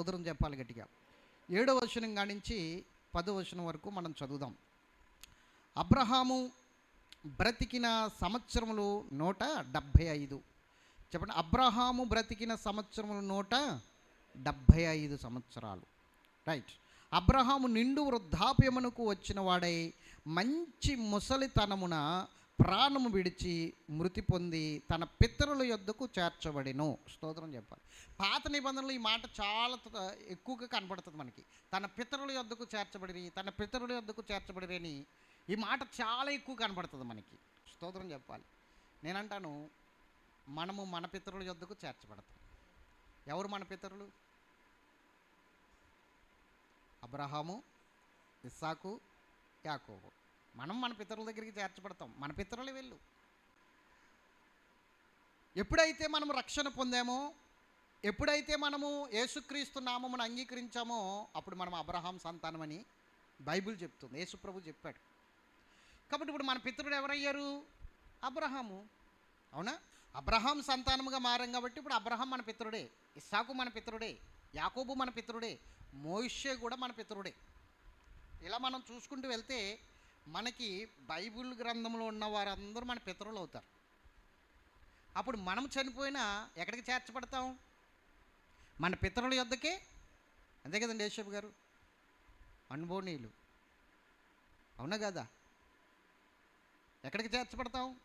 స్తోత్రం చెప్పాలి గట్టిగా. ఏడవ వచనం కానించి పదో వచనం వరకు మనం చదువుదాం. అబ్రహాము బ్రతికిన సంవత్సరములు నూట డెబ్భై ఐదు. చెప్పండి అబ్రహాము బ్రతికిన సంవత్సరములు నూట డెబ్భై ఐదు సంవత్సరాలు. రైట్. అబ్రహాము నిండు వృద్ధాప్యమునకు వచ్చిన వాడై మంచి ముసలితనమున ప్రాణము విడిచి మృతి పొంది తన పితరుల యొద్దకు చేర్చబడిను. స్తోత్రం చెప్పాలి. పాత నిబంధనలు ఈ మాట చాలా ఎక్కువగా కనపడుతుంది మనకి. తన పితరుల యొద్దకు చేర్చబడి తన పితరుల యొద్దకు చేర్చబడిరని ఈ మాట చాలా ఎక్కువ కనపడుతుంది మనకి. స్తోత్రం చెప్పాలి. నేనంటాను మనము మన పితరుల యొద్దకు చేర్చబడతాం. ఎవరు మన పితరులు? అబ్రహాము ఇస్సాకు యాకోబు. మనం మన పితరుల దగ్గరికి చేర్చబడతాం. మన పితరులే వెళ్ళు. ఎప్పుడైతే మనం రక్షణ పొందామో ఎప్పుడైతే మనము యేసుక్రీస్తు నామమును అంగీకరించామో అప్పుడు మనం అబ్రహాం సంతానమని బైబిల్ చెప్తుంది. యేసుప్రభు చెప్పాడు. కాబట్టి ఇప్పుడు మన పితరుడు ఎవరయ్యారు? అబ్రహాము. అవునా? అబ్రహాం సంతానముగా మారాం కాబట్టి ఇప్పుడు అబ్రహాం మన పితరుడే ఇస్సాకు మన పితరుడే యాకోబు మన పితరుడే మోయిషే కూడా మన పితరుడే. ఇలా మనం చూసుకుంటూ వెళ్తే మనకి బైబిల్ గ్రంథంలో ఉన్న వారందరూ మన పితరులు అవుతారు. అప్పుడు మనం చనిపోయినా ఎక్కడికి చేర్చబడతాం? మన పితరుల యొద్దకే? అంతే కదండి యేషబ్ గారు? అనుభవనీయులు అవునా కదా? ఎక్కడికి చేర్చబడతాం?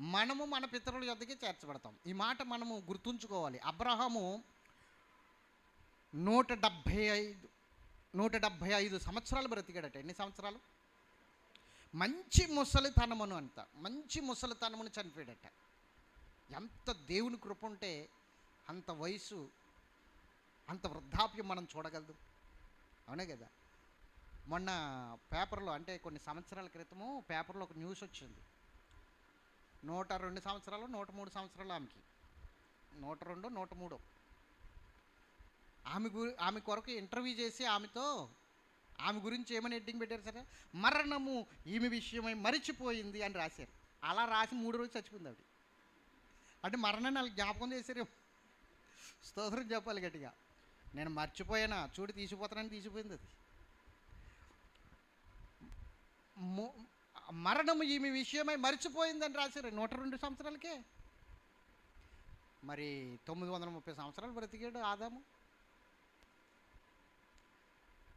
మనము మన పితరుల యొద్దకే చేర్చబడతాం. ఈ మాట మనము గుర్తుంచుకోవాలి. అబ్రహాము నూట డెబ్భై ఐదు నూట డెబ్భై ఐదు సంవత్సరాలు బ్రతికాడట. ఎన్ని సంవత్సరాలు? మంచి ముసలితనమును అంట. మంచి ముసలితనమును చనిపోయాడట. ఎంత దేవుని కృప ఉంటే అంత వయసు అంత వృద్ధాప్యం మనం చూడగలదు. అవునే కదా? మొన్న పేపర్లో అంటే కొన్ని సంవత్సరాల క్రితము పేపర్లో ఒక న్యూస్ వచ్చింది. నూట రెండు సంవత్సరాలు నూట మూడు సంవత్సరాలు ఆమెకి. నూట రెండు నూట మూడు. ఆమె గురి ఆమె కొరకు ఇంటర్వ్యూ చేసి ఆమెతో ఆమె గురించి ఏమని ఎడ్డింగ్ పెట్టారు సరే? మరణము ఈమె విషయమై మరిచిపోయింది అని రాశారు. అలా రాసి మూడు రోజులు చచ్చిపోయింది ఆవిడ. అంటే మరణాన్ని వాళ్ళకి జ్ఞాపకం చేశారు. స్తోత్రం చెప్పాలి గట్టిగా. నేను మర్చిపోయానా? చూడు తీసిపోతానని తీసిపోయింది అది. మరణము ఈమె విషయమై మరిచిపోయిందని రాశారు. నూట రెండు సంవత్సరాలకే. మరి తొమ్మిది వందల ముప్పై సంవత్సరాలు బ్రతికాడు ఆదాము.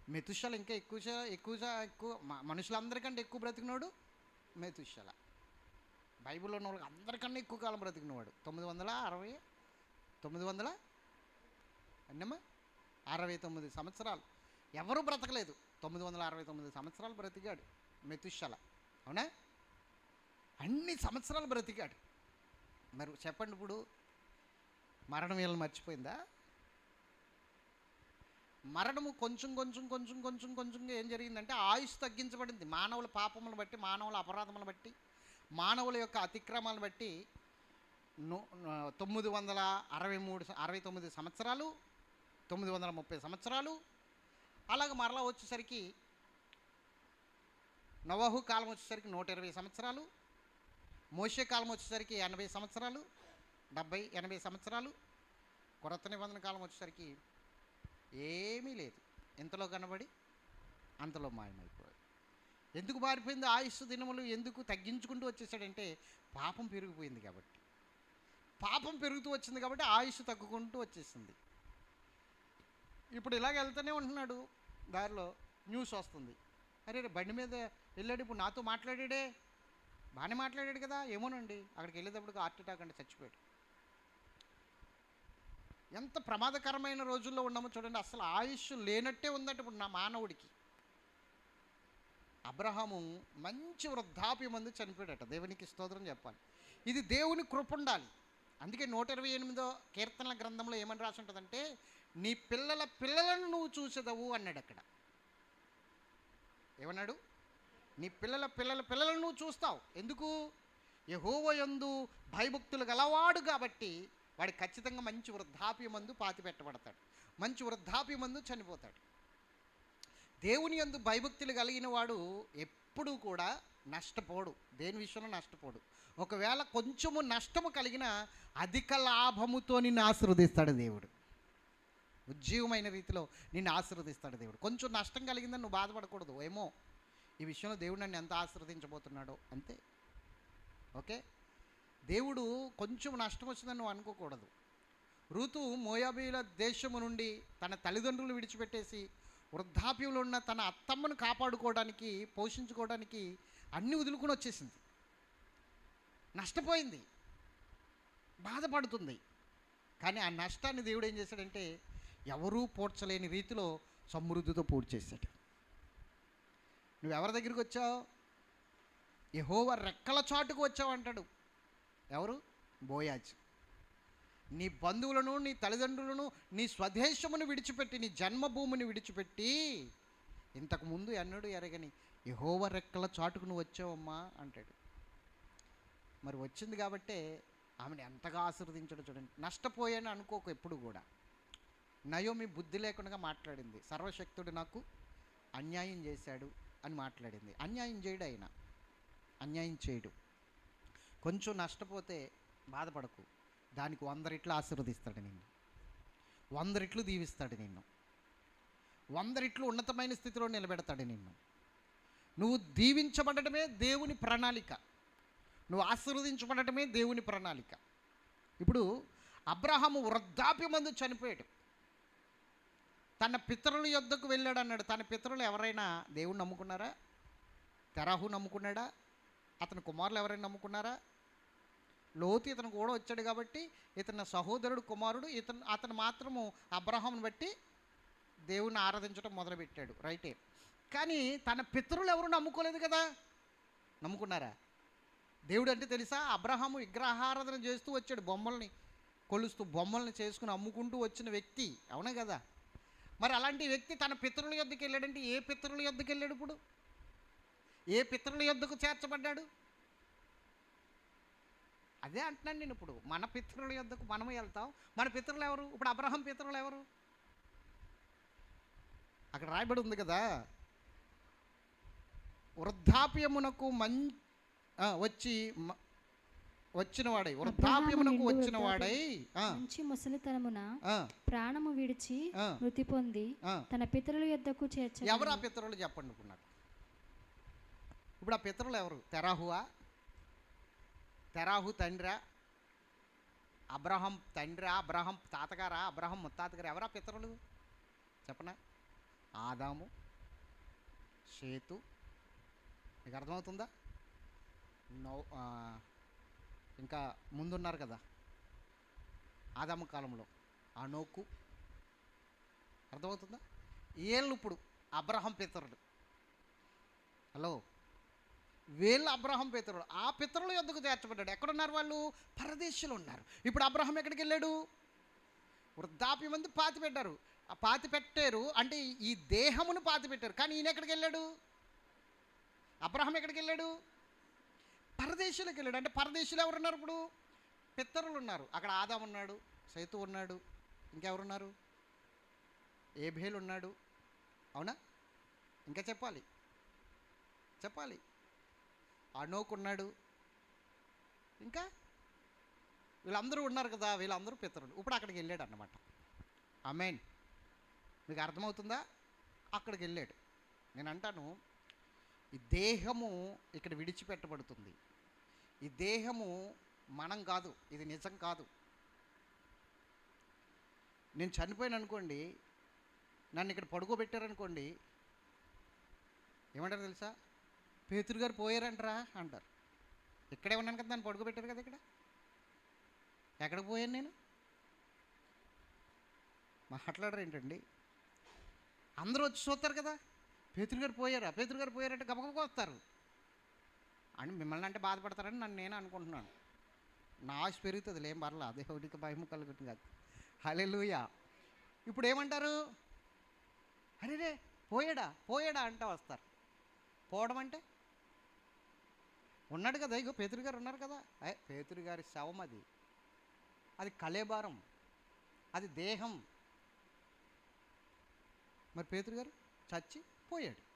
మెతుషల ఇంకా ఎక్కువ ఎక్కువ ఎక్కువ మ- మనుషులందరికంటే ఎక్కువ బ్రతికినోడు మెతుషల. బైబిల్లో ఉన్న వాళ్ళకి అందరికన్నా ఎక్కువ కాలం బ్రతికినవాడు. తొమ్మిది వందల అరవై తొమ్మిది వందల అన్నమ్మా అరవై తొమ్మిది సంవత్సరాలు. ఎవరూ బ్రతకలేదు. తొమ్మిది వందల అరవై తొమ్మిది సంవత్సరాలు బ్రతికాడు మెతుషల. అవునా? అన్ని సంవత్సరాలు బ్రతికాడు. మరి చెప్పండి ఇప్పుడు మరణం వీళ్ళని మర్చిపోయిందా? మరణము కొంచెం కొంచెం కొంచెం కొంచెం కొంచెంగా ఏం జరిగిందంటే ఆయుష్ తగ్గించబడింది. మానవుల పాపములను బట్టి మానవుల అపరాధములను బట్టి మానవుల యొక్క అతిక్రమాలను బట్టి తొమ్మిది వందల అరవై మూడు అరవై తొమ్మిది సంవత్సరాలు తొమ్మిది వందల ముప్పై సంవత్సరాలు అలాగే మరలా వచ్చేసరికి నవహు కాలం వచ్చేసరికి నూట ఇరవై సంవత్సరాలు మోసే కాలం వచ్చేసరికి ఎనభై సంవత్సరాలు డెబ్బై ఎనభై సంవత్సరాలు కొరత నిబంధన కాలం వచ్చేసరికి ఏమీ లేదు. ఎంతలో కనబడి అంతలో మాయమైపోయాడు. ఎందుకు మారిపోయింది? ఆయుష్ దినములు ఎందుకు తగ్గించుకుంటూ వచ్చేసాడంటే పాపం పెరిగిపోయింది కాబట్టి. పాపం పెరుగుతూ వచ్చింది కాబట్టి ఆయుష్ తగ్గుకుంటూ వచ్చేసింది. ఇప్పుడు ఇలాగ వెళ్తూనే ఉంటున్నాడు. దారిలో న్యూస్ వస్తుంది. అరే రే, బండి మీద వెళ్ళాడు. ఇప్పుడు నాతో మాట్లాడాడే. బాగానే మాట్లాడాడు కదా. ఏమోనండి. అక్కడికి వెళ్ళేటప్పుడు హార్ట్ అటాక్ అంటే చచ్చిపోయాడు. ఎంత ప్రమాదకరమైన రోజుల్లో ఉన్నామో చూడండి అసలు ఆయుష్ లేనట్టే ఉందంటే ఇప్పుడు నా మానవుడికి. అబ్రహాము మంచి వృద్ధాప్యం మంది చనిపోయాడట. దేవునికి స్తోత్రం చెప్పాలి. ఇది దేవుని కృప ఉండాలి. అందుకే నూట ఇరవై ఎనిమిదో కీర్తనల గ్రంథంలో ఏమని రాసి ఉంటుందంటే నీ పిల్లల పిల్లలను నువ్వు చూసేదవు అన్నాడు అక్కడ. ఏమన్నాడు? నీ పిల్లల పిల్లల పిల్లలను నువ్వు చూస్తావు. ఎందుకు? యహోవయందు భయభక్తులు గలవాడు కాబట్టి వాడు ఖచ్చితంగా మంచి వృద్ధాప్యమందు పాతి పెట్టబడతాడు. మంచి వృద్ధాప్యమందు చనిపోతాడు. దేవుని యందు భయభక్తులు కలిగిన వాడు ఎప్పుడూ కూడా నష్టపోడు. దేని విషయంలో నష్టపోడు? ఒకవేళ కొంచెము నష్టము కలిగిన అధిక లాభముతో నిన్ను ఆశీర్వదిస్తాడు దేవుడు. ఉజ్జీవమైన రీతిలో నిన్ను ఆశీర్వదిస్తాడు దేవుడు. కొంచెం నష్టం కలిగిందని నువ్వు బాధపడకూడదు. ఏమో? ఈ విషయంలో దేవుడు నన్ను ఎంత ఆశీర్వదించబోతున్నాడో అంతే. ఓకే? దేవుడు కొంచెం నష్టం వచ్చిందని నువ్వు అనుకోకూడదు. ఋతు మోయాబీల దేశము నుండి తన తల్లిదండ్రులు విడిచిపెట్టేసి వృద్ధాప్యంలో ఉన్న తన అత్తమ్మను కాపాడుకోవడానికి పోషించుకోవడానికి అన్ని వదులుకుని వచ్చేసింది. నష్టపోయింది. బాధపడుతుంది. కానీ ఆ నష్టాన్ని దేవుడు ఏం చేశాడంటే ఎవరూ పూడ్చలేని రీతిలో సమృద్ధితో పూడ్చేశాడు. నువ్వెవరి నువ్వు ఎవరి దగ్గరికి వచ్చావు? యహోవ రెక్కల చాటుకు వచ్చావు అంటాడు. ఎవరు? బోయాజ్. నీ బంధువులను నీ తల్లిదండ్రులను నీ స్వదేశమును విడిచిపెట్టి నీ జన్మభూమిని విడిచిపెట్టి ఇంతకుముందు ఎన్నడూ ఎరగని యహోవ రెక్కల చాటుకు నువ్వు వచ్చావమ్మా అంటాడు. మరి వచ్చింది కాబట్టే ఆమెను ఎంతగా ఆశీర్వదించడం చూడండి. నష్టపోయాను అనుకోకు ఎప్పుడు కూడా. నయోమి బుద్ధి లేకుండా మాట్లాడింది. సర్వశక్తుడు నాకు అన్యాయం చేశాడు అని మాట్లాడింది. అన్యాయం చేయడు ఆయన. అన్యాయం చేయడు. కొంచెం నష్టపోతే బాధపడకు. దానికి వంద రెట్లు ఆశీర్వదిస్తాడు నిన్ను. వంద రెట్లు దీవిస్తాడు నిన్ను. వంద రెట్లు ఉన్నతమైన స్థితిలో నిలబెడతాడు నిన్ను. నువ్వు దీవించబడటమే దేవుని ప్రణాళిక. నువ్వు ఆశీర్వదించబడటమే దేవుని ప్రణాళిక. ఇప్పుడు అబ్రహాము వృద్ధాప్యమందు చనిపోయాడు. తన పితరుల యొద్దకు వెళ్ళాడు అన్నాడు. తన పితరులు ఎవరైనా దేవుని నమ్ముకున్నారా? తెరాహు నమ్ముకున్నాడా? అతని కుమారులు ఎవరైనా నమ్ముకున్నారా? లోతు ఇతను కూడా వచ్చాడు కాబట్టి ఇతని సహోదరుడు కుమారుడు ఇతను అతను మాత్రము అబ్రహాంను బట్టి దేవుని ఆరాధించడం మొదలుపెట్టాడు. రైటే కానీ తన పితరులు ఎవరు నమ్ముకోలేదు కదా? నమ్ముకున్నారా? దేవుడు అంటే తెలుసా? అబ్రహాము విగ్రహారాధన చేస్తూ వచ్చాడు బొమ్మల్ని కొలుస్తూ బొమ్మల్ని చేసుకుని అమ్ముకుంటూ వచ్చిన వ్యక్తి. అవునా కదా? మరి అలాంటి వ్యక్తి తన పితరుల యొద్దకు వెళ్ళాడంటే ఏ పితరుల యొద్దకు వెళ్ళాడు ఇప్పుడు? ఏ పితరుల యొద్దకు చేర్చబడ్డాడు? అదే అంటున్నాను నేను ఇప్పుడు. మన పితరుల యొద్దకు మనము వెళ్తాం. మన పితరులు ఎవరు? ఇప్పుడు అబ్రహం పితరులు ఎవరు? అక్కడ రాయబడి ఉంది కదా. వృద్ధాప్యమునకు మం వచ్చి మ- వచ్చిన వాడై వృద్ధాప్యమునకు నిండు వచ్చిన వాడై ఆ, మంచి ముసలితనమున ప్రాణము విడిచి మృతి పొంది. తన పితరుల యొద్దకు చేర్చ ఎవరు ఆ పితరులు చెప్పండి నాకు? ఇప్పుడు ఆ పితరులు ఎవరు? తెరాహువా? తెరాహు తండ్రా? అబ్రహం తండ్రా? అబ్రహం తాతగారా? అబ్రహం ముత్తాతగారు? ఎవరా పితరులు? చెప్పనా? ఆదాము షేతు. మీకు అర్థమవుతుందా? నౌ ఇంకా ముందున్నారు కదా. ఆదాము కాలంలో. అనోకు అర్థమవుతుందా? ఏళ్ళు ఇప్పుడు అబ్రహం పితరుడు హలో? వీళ్ళు అబ్రహం పితరుడు. ఆ పితరుల ఎందుకు చేర్చబడ్డాడు. ఎక్కడున్నారు వాళ్ళు? పరదేశంలో ఉన్నారు. ఇప్పుడు అబ్రహం ఎక్కడికి వెళ్ళాడు? వృద్ధాప్యం మంది పాతి పెట్టారు ఆ పాతి పెట్టారు అంటే ఈ దేహమును పాతి పెట్టారు కానీ ఈయన ఎక్కడికి వెళ్ళాడు? అబ్రహం ఎక్కడికి వెళ్ళాడు? పరదేశంలోకి వెళ్ళాడు. అంటే పరదేశంలో ఎవరున్నారు ఇప్పుడు? పిత్తరులు ఉన్నారు. అక్కడ ఆదాం ఉన్నాడు సైతు ఉన్నాడు ఇంకెవరున్నారు? ఏబేలు ఉన్నాడు. అవునా? ఇంకా చెప్పాలి. చెప్పాలి. అనోకున్నాడు ఇంకా వీళ్ళందరూ ఉన్నారు కదా వీళ్ళందరూ పితరులు. ఇప్పుడు అక్కడికి వెళ్ళాడు అన్నమాట అమెన్ మీకు అర్థమవుతుందా? అక్కడికి వెళ్ళాడు. నేను అంటాను ఈ దేహము ఇక్కడ విడిచిపెట్టబడుతుంది. ఈ దేహము మనం కాదు ఇది నిజం కాదు. నేను చనిపోయాను అనుకోండి నన్ను ఇక్కడ పడుకోబెట్టారనుకోండి ఏమంటారు తెలుసా? పేతురు గారు పోయారంటరా అంటారు. ఇక్కడే ఉన్నాను కదా దాన్ని పడుకోబెట్టారు కదా ఇక్కడ. ఎక్కడికి పోయాను నేను? మాట్లాడరు ఏంటండి? అందరూ వచ్చి చూస్తారు కదా పేతురు గారు పోయారా? పేతురు గారు పోయారంటే గబగబగా వస్తారు. అని మిమ్మల్ని అంటే బాధపడతారని నన్ను నేను అనుకుంటున్నాను. నా ఆశ పెరుగుతుంది ఏం పర్లా దేవుడికి భయం కలుగుతుంది కాదు. హలెలుయా ఇప్పుడు ఏమంటారు? అరే రే పోయాడా? పోయాడా అంటే వస్తారు. పోవడం అంటే? ఉన్నాడు కదా ఇగో పేతురు గారు ఉన్నారు కదా. పేతురు గారి శవం అది. అది కళేబారం అది దేహం. మరి పేతురు గారు చచ్చి పోయాడు.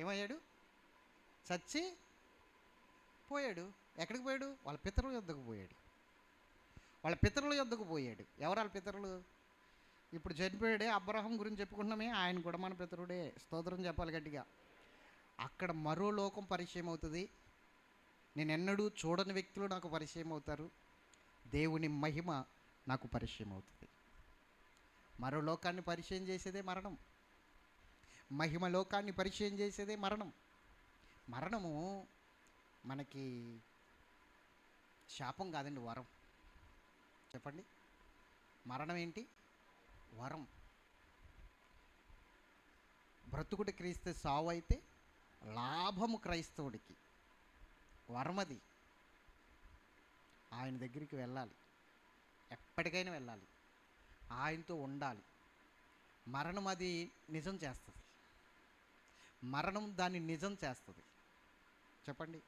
ఏమయ్యాడు? చచ్చి పోయాడు. ఎక్కడికి పోయాడు? వాళ్ళ పితరుల యొద్దకు పోయాడు. వాళ్ళ పితరుల యొద్దకు పోయాడు. ఎవరు వాళ్ళ పితరులు? ఇప్పుడు చనిపోయాడే అబ్రహం గురించి చెప్పుకుంటున్నామే. ఆయన కూడా మన పితరుడే. స్తోత్రం చెప్పాలి గట్టిగా. అక్కడ మరో లోకం పరిచయం అవుతుంది. నేను ఎన్నడూ చూడని వ్యక్తులు నాకు పరిచయం అవుతారు. దేవుని మహిమ నాకు పరిచయం అవుతుంది. మరో లోకాన్ని పరిచయం చేసేదే మరణం. మహిమ లోకాన్ని పరిచయం చేసేదే మరణం. మరణము మనకి శాపం కాదండి వరం. చెప్పండి. మరణం ఏంటి? వరం. బ్రతుకుడు క్రీస్తే సావు అయితే లాభము క్రైస్తవుడికి వరమది. ఆయన దగ్గరికి వెళ్ళాలి. ఎప్పటికైనా వెళ్ళాలి. ఆయనతో ఉండాలి. మరణం అది నిజం చేస్తుంది. మరణం దాన్ని నిజం చేస్తుంది. చెప్పండి?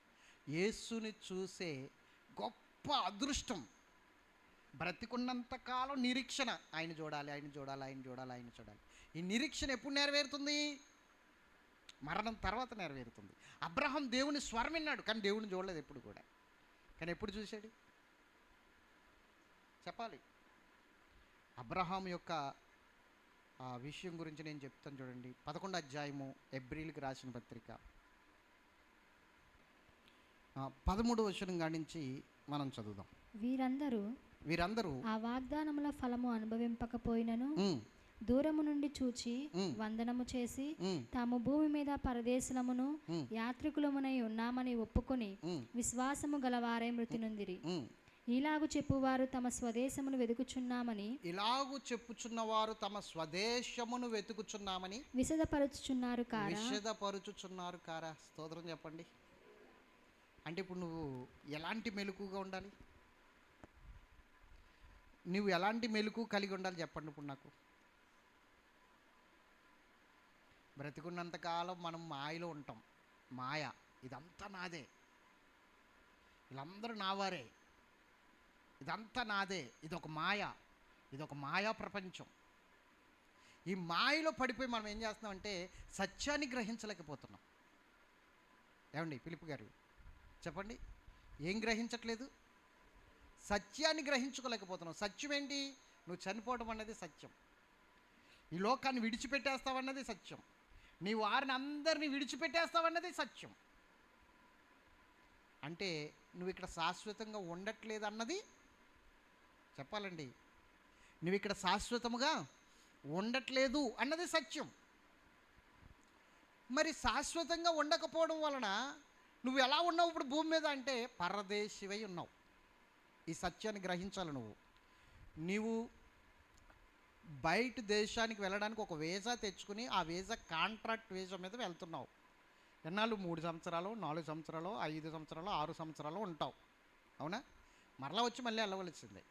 యేసుని చూసే గొప్ప అదృష్టం. బ్రతికున్నంత కాలం నిరీక్షణ. ఆయన చూడాలి ఆయన చూడాలి ఆయన చూడాలి ఆయన చూడాలి. ఈ నిరీక్షణ ఎప్పుడు నెరవేరుతుంది? మరణం తర్వాత నెరవేరుతుంది. అబ్రహం దేవుని స్వరం విన్నాడు కానీ దేవుని చూడలేదు ఎప్పుడు కూడా. కానీ ఎప్పుడు చూశాడు? చెప్పాలి. అబ్రహాం యొక్క ఆ విషయం గురించి నేను చెప్తాను చూడండి. పదకొండు అధ్యాయము ఎబ్రిల్కి రాసిన పత్రిక. పదమూడు వచనం కానించి మనం చదువుదాం. వీరందరూ వీరందరూ ఆ వాగ్దానముల ఫలము అనుభవింపకపోయినను దూరము నుండి చూచి వందనము చేసి తాము భూమి మీద పరదేశులమును యాత్రికులమునై ఉన్నామని ఒప్పుకొని విశ్వాసము గలవారే మృతి నొందిరి. ఇలాగు చెప్పువారు తమ స్వదేశమును వెదుకుచున్నామని ఇలాగు చెప్పుచున్నవారు తమ స్వదేశమును వెతుకుచున్నామని విశదపరుచుచున్నారు కారా? విషదపరుచుచున్నారు కారా? స్తోత్రం చెప్పండి. అంటే ఇప్పుడు నువ్వు ఎలాంటి మెలకుగా ఉండాలి? నువ్వు ఎలాంటి మెలకు కలిగి ఉండాలి చెప్పండి ఇప్పుడు నాకు. బ్రతికున్నంతకాలం మనం మాయలో ఉంటాం. మాయ ఇదంతా నాదే. వీళ్ళందరూ నావారే. ఇదంతా నాదే. ఇదొక మాయ. ఇదొక మాయా ప్రపంచం. ఈ మాయలో పడిపోయి మనం ఏం చేస్తున్నామంటే సత్యాన్ని గ్రహించలేకపోతున్నాం. ఏమండి పిలుపు గారు? చెప్పండి. ఏం గ్రహించట్లేదు? సత్యాన్ని గ్రహించుకోలేకపోతున్నావు సత్యం ఏంటి? నువ్వు చనిపోవడం అన్నది సత్యం. ఈ లోకాన్ని విడిచిపెట్టేస్తావన్నది సత్యం. నీ వారిని అందరినీ విడిచిపెట్టేస్తావన్నది సత్యం. అంటే నువ్వు ఇక్కడ శాశ్వతంగా ఉండట్లేదు అన్నది చెప్పాలండి. నువ్వు ఇక్కడ శాశ్వతముగా ఉండట్లేదు అన్నది సత్యం. మరి శాశ్వతంగా ఉండకపోవడం వలన నువ్వు ఎలా ఉన్నావు ఇప్పుడు భూమి మీద అంటే పరదేశివై ఉన్నావు. ఈ సత్యాన్ని గ్రహించాలి నువ్వు. నీవు బయట దేశానికి వెళ్ళడానికి ఒక వీసా తెచ్చుకుని ఆ వీసా కాంట్రాక్ట్ వీసా మీద వెళ్తున్నావు. ఎన్నాళ్ళు? మూడు సంవత్సరాలు నాలుగు సంవత్సరాలు ఐదు సంవత్సరాలు ఆరు సంవత్సరాలు ఉంటావు. అవునా? మరలా వచ్చి మళ్ళీ వెళ్ళవలసింది.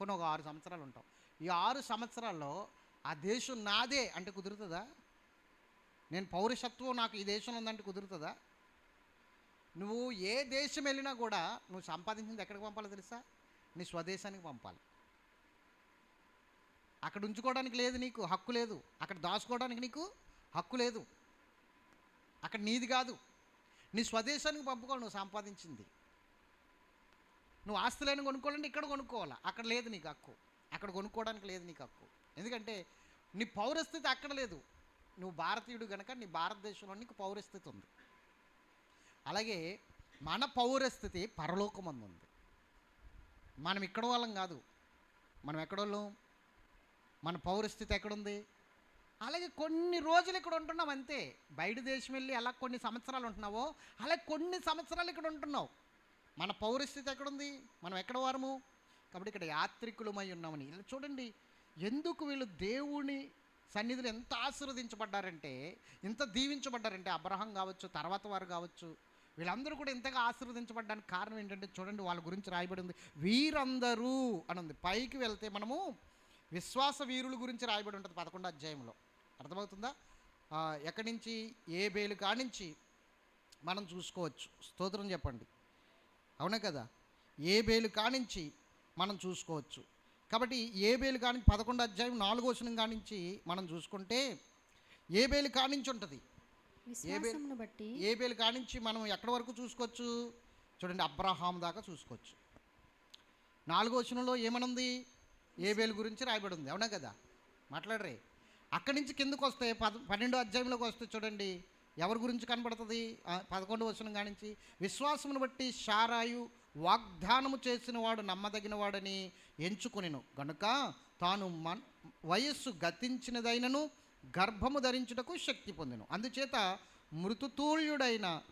పోనీ ఒక ఆరు సంవత్సరాలు ఉంటావు. ఈ ఆరు సంవత్సరాల్లో ఆ దేశం నాదే అంటే కుదురుతుందా? నేను పౌరసత్వం నాకు ఈ దేశంలో ఉందంటే కుదురుతుందా? నువ్వు ఏ దేశం వెళ్ళినా కూడా నువ్వు సంపాదించింది ఎక్కడికి పంపాలో తెలుసా? నీ స్వదేశానికి పంపాలి. అక్కడ ఉంచుకోవడానికి లేదు నీకు హక్కు లేదు. అక్కడ దాచుకోవడానికి నీకు హక్కు లేదు. అక్కడ నీది కాదు. నీ స్వదేశానికి పంపుకోవాలి నువ్వు సంపాదించింది. నువ్వు ఆస్తులైన కొనుక్కోవాలంటే ఇక్కడ కొనుక్కోవాలి? అక్కడ లేదు నీకు హక్కు. అక్కడ కొనుక్కోవడానికి లేదు నీకు హక్కు. ఎందుకంటే నీ పౌరస్థితి అక్కడ లేదు. నువ్వు భారతీయుడు కనుక నీ భారతదేశంలో నీకు పౌరస్థితి ఉంది. అలాగే మన పౌరస్థితి పరలోకమందు ఉంది. మనం ఇక్కడ వాళ్ళం కాదు. మనం ఎక్కడోళ్ళం మన పౌరస్థితి ఎక్కడుంది? అలాగే కొన్ని రోజులు ఇక్కడ ఉంటున్నాం అంతే. బయట దేశం వెళ్ళి అలా కొన్ని సంవత్సరాలు ఉంటున్నావో అలాగే కొన్ని సంవత్సరాలు ఇక్కడ ఉంటున్నావు. మన పౌరస్థితి ఎక్కడుంది? మనం ఎక్కడ వారము? కాబట్టి ఇక్కడ యాత్రికులమై ఉన్నామని. ఇలా చూడండి ఎందుకు వీళ్ళు దేవుని సన్నిధిలో ఎంత ఆశీర్వదించబడ్డారంటే ఇంత దీవించబడ్డారంటే అబ్రహం కావచ్చు తర్వాత వారు కావచ్చు వీళ్ళందరూ కూడా ఇంతగా ఆశీర్వదించబడ్డానికి కారణం ఏంటంటే చూడండి వాళ్ళ గురించి రాయబడి ఉంది. వీరందరూ అని ఉంది. పైకి వెళ్తే మనము విశ్వాస వీరుల గురించి రాయబడి ఉంటుంది పదకొండో అధ్యాయంలో. అర్థమవుతుందా? ఎక్కడి నుంచి? ఏ బేలు కానించి మనం చూసుకోవచ్చు. స్తోత్రం చెప్పండి. అవునా కదా? ఏ బేలు కానించి మనం చూసుకోవచ్చు. కాబట్టి ఏ బేలు కాని పదకొండు అధ్యాయం నాలుగో వచనం కానించి మనం చూసుకుంటే ఏ బేలు కానించి ఉంటుంది? బట్టి ఏ బేలు కానించి మనం ఎక్కడి వరకు చూసుకోవచ్చు? చూడండి అబ్రహాం దాకా చూసుకోవచ్చు. నాలుగో వచనంలో ఏమనుంది? ఏబేలు గురించి రాయబడి ఉంది అవునా కదా? మాట్లాడరే. అక్కడి నుంచి కిందకు వస్తే పద పన్నెండో అధ్యాయంలోకి వస్తే చూడండి. ఎవరి గురించి కనబడుతుంది పదకొండు వచనం కానించి విశ్వాసమును బట్టి షారాయు వాగ్దానము చేసిన వాడు నమ్మదగిన వాడని ఎంచుకొనిను. గనుక తాను మన్ వయస్సు గతించినదైనను గర్భము ధరించుటకు శక్తి పొందెను. అందుచేత మృతుతూల్యుడైన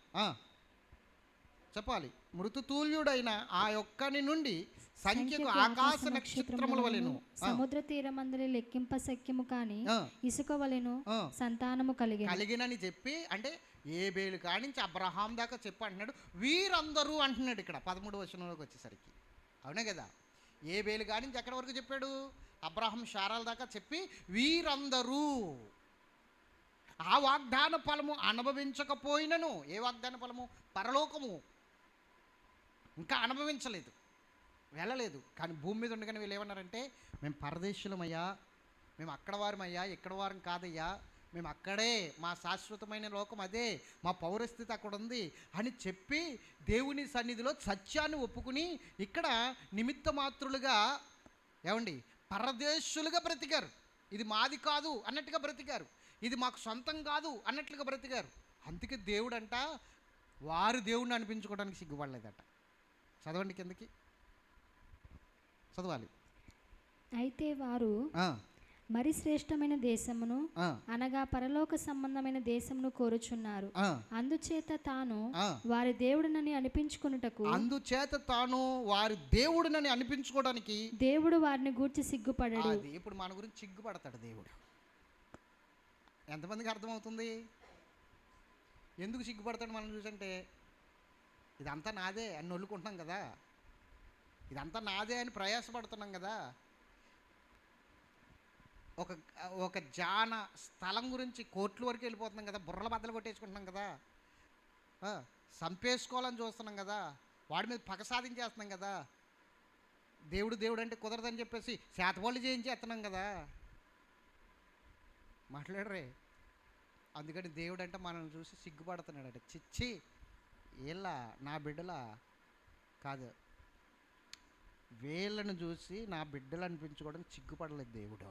చెప్పాలి. మృతుతూల్యుడైన ఆ యొక్కని నుండి సంఖ్యకు ఆకాశ నక్షత్రముల వలెను. సముద్ర తీరమందలి లెక్కింప సఖ్యము కాని ఇసుక వలెను. సంతానము కలిగి కలిగినని చెప్పి అంటే ఏ బేలు కానించి అబ్రహాం దాకా చెప్పు అంటున్నాడు. వీరందరూ అంటున్నాడు ఇక్కడ పదమూడు వచనంలోకి వచ్చేసరికి. అవునే కదా? ఏ బేలు కానించి ఎక్కడి వరకు చెప్పాడు? అబ్రహాం శారాల దాకా చెప్పి వీరందరూ ఆ వాగ్దాన ఫలము అనుభవించకపోయినను. ఏ వాగ్దాన ఫలము? పరలోకము. ఇంకా అనుభవించలేదు. వెళ్ళలేదు. కానీ భూమి మీద ఉండగానే వీళ్ళు ఏమన్నారంటే మేము పరదేశులమయ్యా మేము అక్కడ వారమయ్యా ఇక్కడ వారం కాదయ్యా మేము అక్కడే మా శాశ్వతమైన లోకం అదే మా పౌరస్థితి అక్కడ ఉంది అని చెప్పి దేవుని సన్నిధిలో సత్యాన్ని ఒప్పుకుని ఇక్కడ నిమిత్త మాత్రులుగా ఏమండి పరదేశులుగా బ్రతికారు. ఇది మాది కాదు అన్నట్టుగా బ్రతికారు. ఇది మాకు సొంతం కాదు అన్నట్లుగా బ్రతికారు. అందుకే దేవుడంట వారు దేవుడిని అనిపించుకోవడానికి సిగ్గుపడలేదట. చదవండి కిందకి. చదవాలి. అయితే వారు మరి శ్రేష్టమైన దేశమును అనగా పరలోక సంబంధమైన దేశమును కోరుచున్నారు. అందుచేత తాను. వారి దేవుడినని అనిపించుకొనుటకు అందుచేత తాను వారి దేవుడినని అనిపించుకోవడానికి దేవుడు వారిని గూర్చి సిగ్గుపడడు. ఇప్పుడు మన గురించి సిగ్గుపడతాడు దేవుడు. ఎంతమందికి అర్థమవుతుంది? ఎందుకు సిగ్గుపడతాడు మనం చూసంటే? ఇదంతా నాదే అని నొల్లుకుంటున్నాం కదా. ఇదంతా నాదే అని ప్రయాసపడుతున్నాం కదా. ఒక ఒక జాన స్థలం గురించి కోర్టుల వరకు వెళ్ళిపోతున్నాం కదా బుర్రల బద్దలు కొట్టేసుకుంటున్నాం కదా. సంపేసుకోవాలని చంపేసుకోవాలని చూస్తున్నాం కదా. వాడి మీద పగ సాధించేస్తున్నాం కదా. దేవుడు దేవుడు అంటే కుదరదని చెప్పేసి శాతపళ్ళు చేయించేస్తున్నాం కదా. మాట్లాడరే. అందుకని దేవుడు అంటే మనల్ని చూసి సిగ్గుపడుతున్నాడట. చిచ్చి వీళ్ళ నా బిడ్డలా కాదు. వీళ్ళను చూసి నా బిడ్డలు అనిపించుకోవడం సిగ్గుపడలేదు దేవుడు.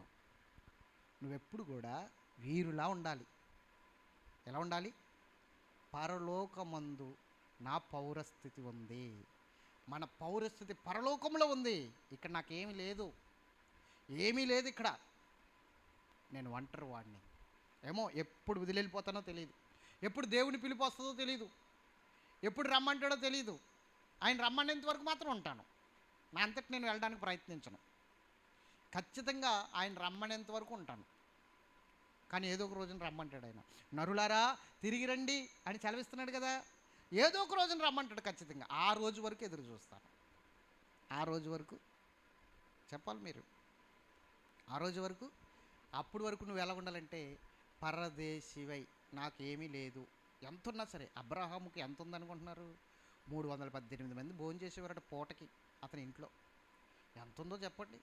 నువ్వెప్పుడు కూడా వీరులా ఉండాలి. ఎలా ఉండాలి? పరలోకమందు నా పౌరస్థితి ఉంది. మన పౌరస్థితి పరలోకంలో ఉంది. ఇక్కడ నాకేమీ లేదు. ఏమీ లేదు ఇక్కడ. నేను ఒంటరి వాడిని. ఏమో ఎప్పుడు వదిలిపోతానో తెలియదు ఎప్పుడు దేవుని పిలిపి వస్తుందో తెలియదు ఎప్పుడు రమ్మంటాడో తెలియదు ఆయన రమ్మనేంత వరకు మాత్రం ఉంటాను. నా అంతటి నేను వెళ్ళడానికి ప్రయత్నించను. ఖచ్చితంగా ఆయన రమ్మనేంత వరకు ఉంటాను. కానీ ఏదో ఒక రోజున రమ్మంటాడు ఆయన. నరులారా తిరిగి రండి అని చలవిస్తున్నాడు కదా. ఏదో ఒక రోజున రమ్మంటాడు ఖచ్చితంగా. ఆ రోజు వరకు ఎదురు చూస్తాను. ఆ రోజు వరకు చెప్పాలి మీరు. ఆ రోజు వరకు అప్పుడు వరకు నువ్వు ఎలా ఉండాలంటే పరదేశివై నాకేమీ లేదు. ఎంత ఉన్నా సరే అబ్రహాముకి ఎంత ఉందనుకుంటున్నారు మూడు వందల పద్దెనిమిది మంది భోజనం చేసేవారట పూటకి. అతని ఇంట్లో. ఎంత ఉందో చెప్పండి.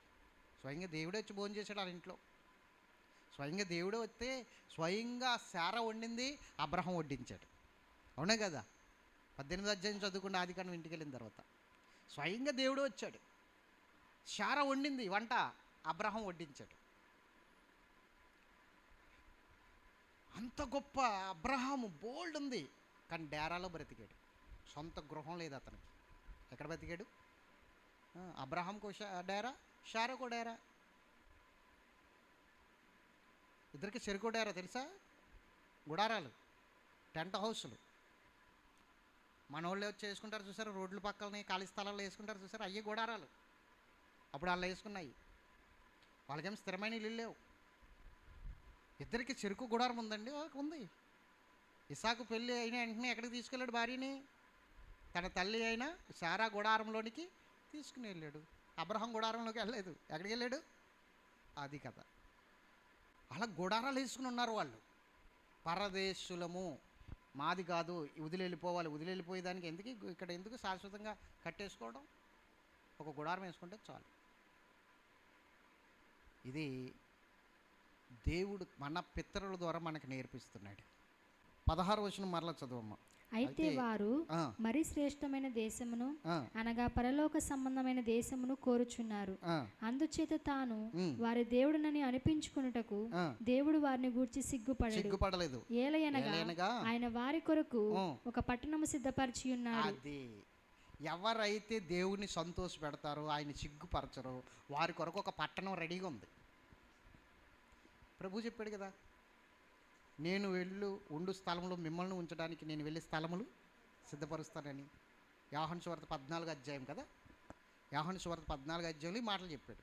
స్వయంగా దేవుడే వచ్చి భోజనం చేశాడు వాళ్ళ ఇంట్లో. స్వయంగా దేవుడే వస్తే స్వయంగా శార వండింది అబ్రహం వడ్డించాడు. అవునే కదా? పద్దెనిమిది అధ్యాయం చదువుకున్న ఆది కాండం ఇంటికి వెళ్ళిన తర్వాత. స్వయంగా దేవుడే వచ్చాడు. శార వండింది వంట అబ్రహం వడ్డించాడు. అంత గొప్ప అబ్రహాము బోల్డ్ ఉంది. కానీ డేరాలో బ్రతికాడు. సొంత గృహం లేదు అతనికి. ఎక్కడ బ్రతికాడు? ఆ, అబ్రహాంకో షా- డేరా? షారకో ఇద్దరికి చెరుకు డేరా తెలుసా? గుడారాలు టెంట్ హౌస్లు. మన వాళ్ళు వచ్చి వేసుకుంటారు చూసారు? రోడ్ల పక్కలని ఖాళీ స్థలాల్లో వేసుకుంటారు చూసారు? అయ్యే గుడారాలు. అప్పుడు వాళ్ళు వేసుకున్నాయి. వాళ్ళకేం స్థిరమైన ఇల్లు లేవు. ఇద్దరికి చెరుకు గుడారం ఉందండి. వాళ్ళకి ఉంది. ఇసాకు పెళ్ళి అయిన వెంటనే ఎక్కడికి తీసుకెళ్ళాడు భార్యని? తన తల్లి అయిన సారా గుడారంలోనికి తీసుకుని వెళ్ళాడు. అబ్రహం గుడారంలోకి వెళ్ళలేదు. ఎక్కడికి వెళ్ళాడు? అది కథ. అలా గుడారాలు వేసుకుని ఉన్నారు వాళ్ళు. పరదేశులము. మాది కాదు. వదిలేళ్ళిపోవాలి వదిలేళ్ళిపోయేదానికి ఎందుకు ఇక్కడ ఎందుకు శాశ్వతంగా కట్టేసుకోవడం? ఒక గుడారం వేసుకుంటే చాలు. ఇది దేవుడు మన పితరుల ద్వారా మనకు నేర్పిస్తున్నాడు. పదహారు వచ్చిన మరల చదవమ్మ. అయితే వారు మరి శ్రేష్టమైన దేశమును అనగా పరలోక సంబంధమైన దేశమును కోరుచున్నారు. అందుచేత తాను వారి దేవుడునని అనిపించుకున్నటకు. దేవుడు వారిని గూర్చి సిగ్గుపడడు. సిగ్గుపడలేదు. ఏలయనగా ఆయన వారి కొరకు. ఒక పట్టణము సిద్ధపరిచి ఉన్నాడు అది ఎవరైతే దేవుని సంతోష పెడతారో ఆయన సిగ్గుపరచరో వారి కొరకు ఒక పట్టణం రెడీగా ఉంది. ప్రభు చెప్పాడు కదా నేను వెళ్ళు ఉండు స్థలంలో మిమ్మల్ని ఉంచడానికి నేను వెళ్ళే స్థలములు సిద్ధపరుస్తానని. యాహన్ సువార్త పద్నాలుగు అధ్యాయం కదా? యాహన్ సువార్త పద్నాలుగు అధ్యాయంలో ఈ మాటలు చెప్పాడు.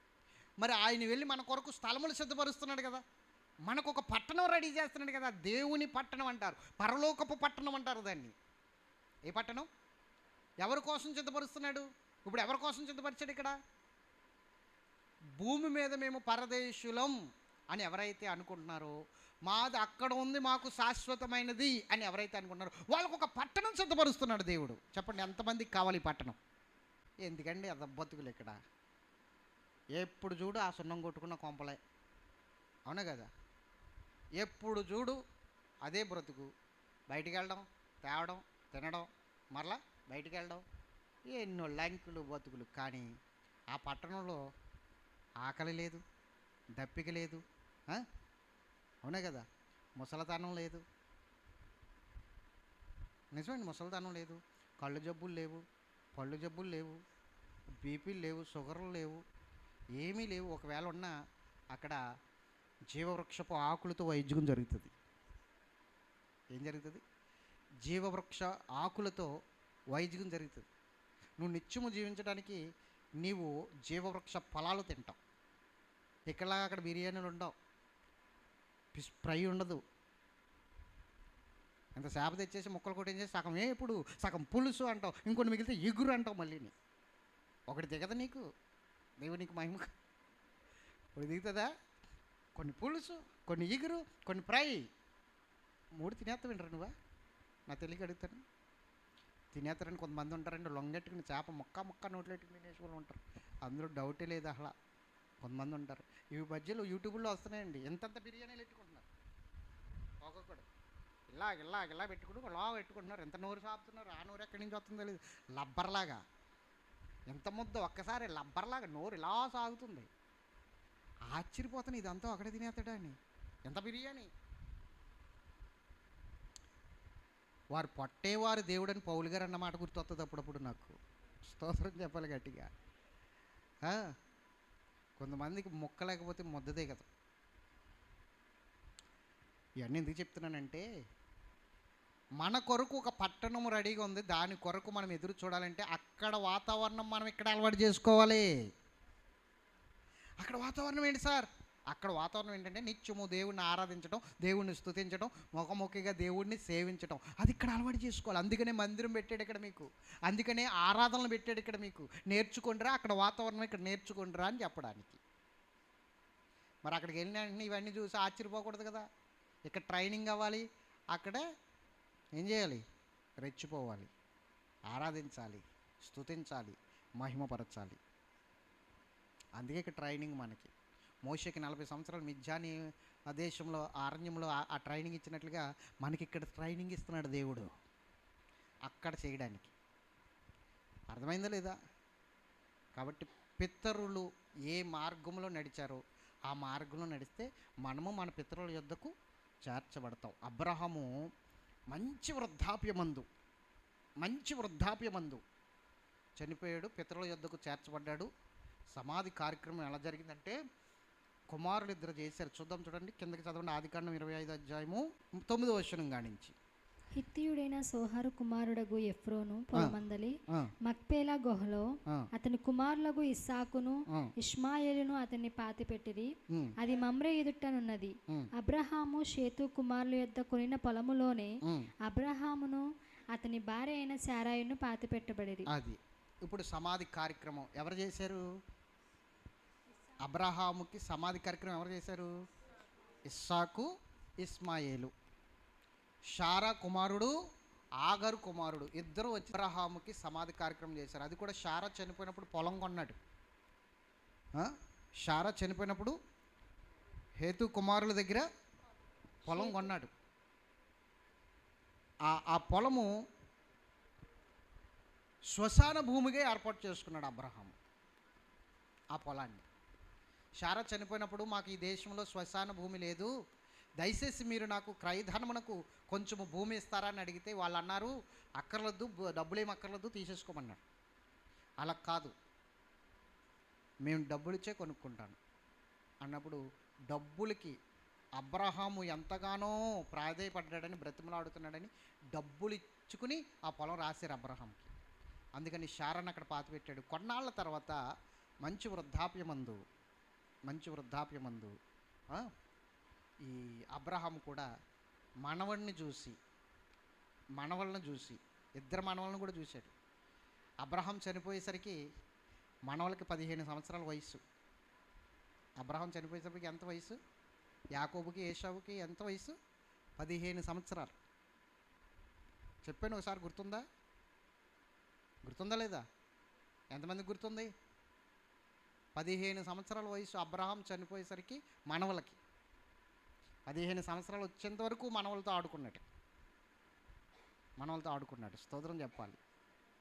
మరి ఆయన వెళ్ళి మన కొరకు స్థలములు సిద్ధపరుస్తున్నాడు కదా? మనకు ఒక పట్టణం రెడీ చేస్తున్నాడు కదా? దేవుని పట్టణం అంటారు. పరలోకపు పట్టణం అంటారు దాన్ని. ఏ పట్టణం? ఎవరి కోసం సిద్ధపరుస్తున్నాడు? ఇప్పుడు ఎవరి కోసం సిద్ధపరిచాడు ఇక్కడ? భూమి మీద మేము పరదేశులం అని ఎవరైతే అనుకుంటున్నారో మాది అక్కడ ఉంది మాకు శాశ్వతమైనది అని ఎవరైతే అనుకున్నారో వాళ్ళకు ఒక పట్టణం సిద్ధపరుస్తున్నాడు దేవుడు. చెప్పండి ఎంతమందికి కావాలి పట్టణం? ఎందుకండి అద బతుకులు ఇక్కడ? ఎప్పుడు చూడు ఆ సున్నం కొట్టుకున్న కొంపలే. అవునా కదా? ఎప్పుడు చూడు అదే బ్రతుకు. బయటికి వెళ్ళడం తేవడం తినడం మరలా బయటికి వెళ్ళడం ఎన్నో లంకులు బతుకులు. కానీ ఆ పట్టణంలో ఆకలి లేదు దప్పిక లేదు అవునా కదా? ముసలతనం లేదు. నిజమండి ముసలితనం లేదు. కళ్ళు జబ్బులు లేవు పళ్ళు జబ్బులు లేవు బీపీలు లేవు షుగర్లు లేవు ఏమీ లేవు. ఒకవేళ ఉన్నా అక్కడ జీవవృక్షపు ఆకులతో వైద్యం జరుగుతుంది. ఏం జరుగుతుంది? జీవవృక్ష ఆకులతో వైద్యం జరుగుతుంది. నువ్వు నిత్యము జీవించడానికి నీవు జీవవృక్ష ఫలాలు తింటావు. ఇక్కడ అక్కడ బిర్యానీలు ఉండవు. ఫిష్ ఫ్రై ఉండదు. ఇంత చేప తెచ్చేసి ముక్కలు కొట్టేసి సగం ఏ ఇప్పుడు సగం పులుసు అంటావు ఇంకొన్ని మిగిలితే ఎగురు అంటావు మళ్ళీని ఒకటి దిగదా నీకు. దేవుడు నీకు మహిమ ఒకటి దిగుతుందా? కొన్ని పులుసు కొన్ని ఎగురు కొన్ని ఫ్రై మూడు తినేస్తావు వింటారు నువ్వా? నా తెలియక అడుగుతాను. తినేస్తారని కొంతమంది ఉంటారండి లొంగెట్టుకుని చేప మొక్క మొక్క నోట్లెట్టుకుని తినేసి వాళ్ళు ఉంటారు. అందులో డౌటే లేదు అసలు. కొంతమంది ఉంటారు. ఈ మధ్యలో యూట్యూబ్లో వస్తున్నాయండి. ఎంతంత బిర్యానీలు పెట్టుకుంటారు ఒక్కొక్కడు ఇలా ఇలా ఇలా పెట్టుకుంటూ ఇలా పెట్టుకుంటున్నారు. ఎంత నోరు సాపుతున్నారు? ఆ నోరు ఎక్కడి నుంచి వస్తుందో తెలియదు లబ్బర్లాగా. ఎంత ముద్ద. ఒక్కసారి లబ్బర్లాగా నోరు ఇలా సాగుతుంది. ఆశ్చర్యపోతాను ఇదంతా ఒకటే తినేస్తాడా అని. ఎంత బిర్యానీ? వారు పొట్టేవారు దేవుడని పౌలు గారు అన్నమాట గుర్తొస్తుంది అప్పుడప్పుడు నాకు. స్తోత్రం చెప్పాలి గట్టిగా. కొంతమందికి మొక్క లేకపోతే ముద్దదే కదా. ఇవన్నీ ఎందుకు చెప్తున్నానంటే మన కొరకు ఒక పట్టణం రెడీగా ఉంది. దాని కొరకు మనం ఎదురు చూడాలంటే అక్కడ వాతావరణం మనం ఇక్కడ అలవాటు చేసుకోవాలి. అక్కడ వాతావరణం ఏంటి సార్? అక్కడ వాతావరణం ఏంటంటే నిత్యము దేవుణ్ణి ఆరాధించడం దేవుణ్ణి స్థుతించడం ముఖముఖిగా దేవుణ్ణి సేవించడం అది ఇక్కడ అలవాటు చేసుకోవాలి. అందుకనే మందిరం పెట్టాడు ఇక్కడ మీకు. అందుకనే ఆరాధనలు పెట్టాడు ఇక్కడ మీకు. నేర్చుకుంటారా అక్కడ వాతావరణం ఇక్కడ నేర్చుకుంటారా అని చెప్పడానికి. మరి అక్కడికి వెళ్ళిన ఇవన్నీ చూసి ఆశ్చర్యపోకూడదు కదా. ఇక్కడ ట్రైనింగ్ అవ్వాలి అక్కడ ఏం చేయాలి? రెచ్చిపోవాలి ఆరాధించాలి స్తుతించాలి మహిమపరచాలి. అందుకే ఇక్కడ ట్రైనింగ్ మనకి. మోషకి నలభై సంవత్సరాలు మిథ్యాని దేశంలో అరణ్యంలో ఆ- ఆ ట్రైనింగ్ ఇచ్చినట్లుగా మనకి ఇక్కడ ట్రైనింగ్ ఇస్తున్నాడు దేవుడు. అక్కడ చేయడానికి. అర్థమైందా లేదా? కాబట్టి పితరులు ఏ మార్గంలో నడిచారో ఆ మార్గంలో నడిస్తే మనము మన పితరుల యొద్దకు చేర్చబడతాం అబ్రహము మంచి వృద్ధాప్యమందు మంచి వృద్ధాప్యమందు చనిపోయాడు పితరుల యొద్దకు చేర్చబడ్డాడు. సమాధి కార్యక్రమం ఎలా జరిగిందంటే కుమారులు ఇద్దరు చేశారు. చూద్దాం చూడండి కిందకి చదవండి. ఆదికాండం ఇరవై ఐదు అధ్యాయము తొమ్మిదో వచనం కానించి. హిత్తియుడైన సోహారు కుమారుడగు ఎఫ్రోను పొలమందలి మక్పేలా గుహలో అతని కుమారులకు ఇస్సాకును ఇష్మాయేలును అతన్ని పాతిపెట్టిరి అది మమ్రే ఎదుటనున్నది. అబ్రహాము షేతు కుమారుల యొద్ద కొనిన పొలములోనే. అబ్రహామును అతని భార్య అయిన శారాయును పాతిపెట్టబడిరి అది. ఇప్పుడు సమాధి కార్యక్రమం ఎవరు చేశారు? అబ్రహాముకి సమాధి కార్యక్రమం ఎవరు చేశారు? ఇస్సాకు ఇస్మాయేలు. షారా కుమారుడు ఆగరు కుమారుడు ఇద్దరు వచ్చి అబ్రహాముకి సమాధి కార్యక్రమం చేశారు. అది కూడా షారా చనిపోయినప్పుడు పొలం కొన్నాడు. ఆ? షారా చనిపోయినప్పుడు హేతు కుమారుల దగ్గర పొలం కొన్నాడు. ఆ పొలము శ్మశాన భూమిగా ఏర్పాటు చేసుకున్నాడు అబ్రహాం ఆ పొలాన్ని. షారా చనిపోయినప్పుడు మాకు ఈ దేశంలో శ్మశాన భూమి లేదు. దయచేసి మీరు నాకు క్రయధనమునకు కొంచెము భూమి ఇస్తారా అని అడిగితే వాళ్ళు అన్నారు అక్కర్లద్దు డబ్బులేం అక్కర్లద్దు తీసేసుకోమన్నాడు అలా కాదు. మేము డబ్బులు ఇచ్చే కొనుక్కుంటాను. అన్నప్పుడు డబ్బులకి అబ్రహాము ఎంతగానో ప్రాధేయపడ్డాడని బ్రతిమలాడుతున్నాడని డబ్బులు ఇచ్చుకుని ఆ పొలం రాశారు అబ్రహాంకి. అందుకని షారన్ అక్కడ పాతిపెట్టాడు కొన్నాళ్ళ తర్వాత మంచి వృద్ధాప్యమందు మంచి వృద్ధాప్యమందు ఈ అబ్రహాం కూడా మనవడిని చూసి మనవళ్ళని చూసి ఇద్దరు మనవళ్ళని కూడా చూశాడు. అబ్రహాం చనిపోయేసరికి మనవలకి పదిహేను సంవత్సరాల వయసు అబ్రహాం చనిపోయేసరికి ఎంత వయసు యాకోబుకి ఏషావుకి ఎంత వయసు పదిహేను సంవత్సరాలు. చెప్పాను ఒకసారి గుర్తుందా? గుర్తుందా లేదా? ఎంతమందికి గుర్తుంది? పదిహేను సంవత్సరాల వయసు అబ్రహాం చనిపోయేసరికి మనవలకి. పదిహేను సంవత్సరాలు వచ్చేంత వరకు మనవలతో ఆడుకున్నాడు మనవలతో ఆడుకున్నాడు స్తోత్రం చెప్పాలి.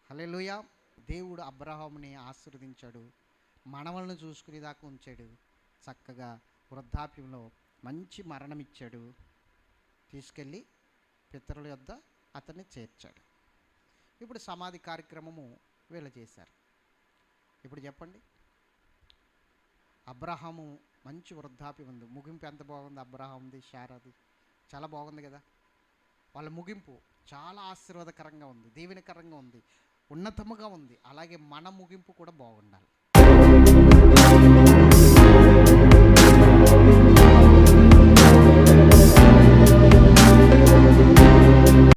హల్లెలూయా. దేవుడు అబ్రహాంని ఆశీర్వదించాడు. మనవలను చూసుకునేదాకా ఉంచాడు. చక్కగా వృద్ధాప్యంలో మంచి మరణం ఇచ్చాడు తీసుకెళ్ళి పితరుల యొద్ద అతన్ని చేర్చాడు. ఇప్పుడు సమాధి కార్యక్రమము వీళ్ళు చేశారు. ఇప్పుడు చెప్పండి. అబ్రహాము మంచి వృద్ధాప్యం ఉంది. ముగింపు ఎంత బాగుంది? అబ్రహాంది షారాది చాలా బాగుంది కదా? వాళ్ళ ముగింపు చాలా ఆశీర్వాదకరంగా ఉంది. దీవెనకరంగా ఉంది. ఉన్నతముగా ఉంది. అలాగే మన ముగింపు కూడా బాగుండాలి.